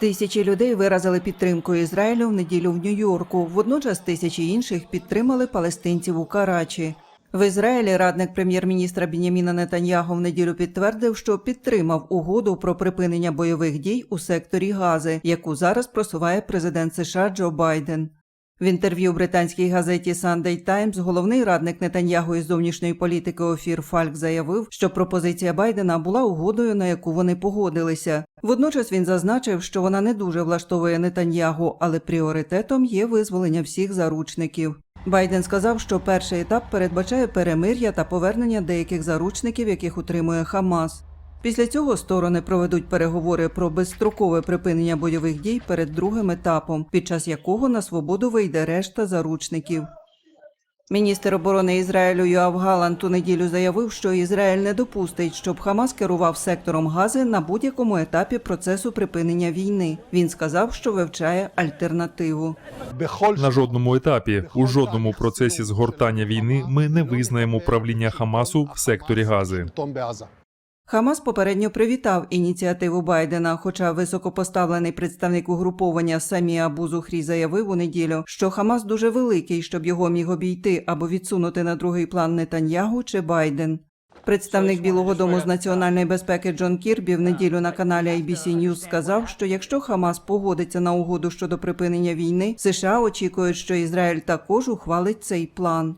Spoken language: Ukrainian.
Тисячі людей виразили підтримку Ізраїлю в неділю в Нью-Йорку. Водночас тисячі інших підтримали палестинців у Карачі. В Ізраїлі радник прем'єр-міністра Біняміна Нетаньяго в неділю підтвердив, що підтримав угоду про припинення бойових дій у секторі Гази, яку зараз просуває президент США Джо Байден. В інтерв'ю британській газеті Sunday Times головний радник Нетаньяго із зовнішньої політики Офір Фальк заявив, що пропозиція Байдена була угодою, на яку вони погодилися. Водночас він зазначив, що вона не дуже влаштовує Нетаньягу, але пріоритетом є визволення всіх заручників. Байден сказав, що перший етап передбачає перемир'я та повернення деяких заручників, яких утримує Хамас. Після цього сторони проведуть переговори про безстрокове припинення бойових дій перед другим етапом, під час якого на свободу вийде решта заручників. Міністр оборони Ізраїлю Йоав Галант у неділю заявив, що Ізраїль не допустить, щоб Хамас керував сектором Гази на будь-якому етапі процесу припинення війни. Він сказав, що вивчає альтернативу. На жодному етапі, у жодному процесі згортання війни ми не визнаємо правління Хамасу в секторі Гази. Хамас попередньо привітав ініціативу Байдена, хоча високопоставлений представник угруповання Самі Абу Зухрі заявив у неділю, що Хамас дуже великий, щоб його міг обійти або відсунути на другий план Нетаньягу чи Байден. Представник Білого Дому з національної безпеки Джон Кірбі в неділю на каналі ABC News сказав, що якщо Хамас погодиться на угоду щодо припинення війни, США очікують, що Ізраїль також ухвалить цей план.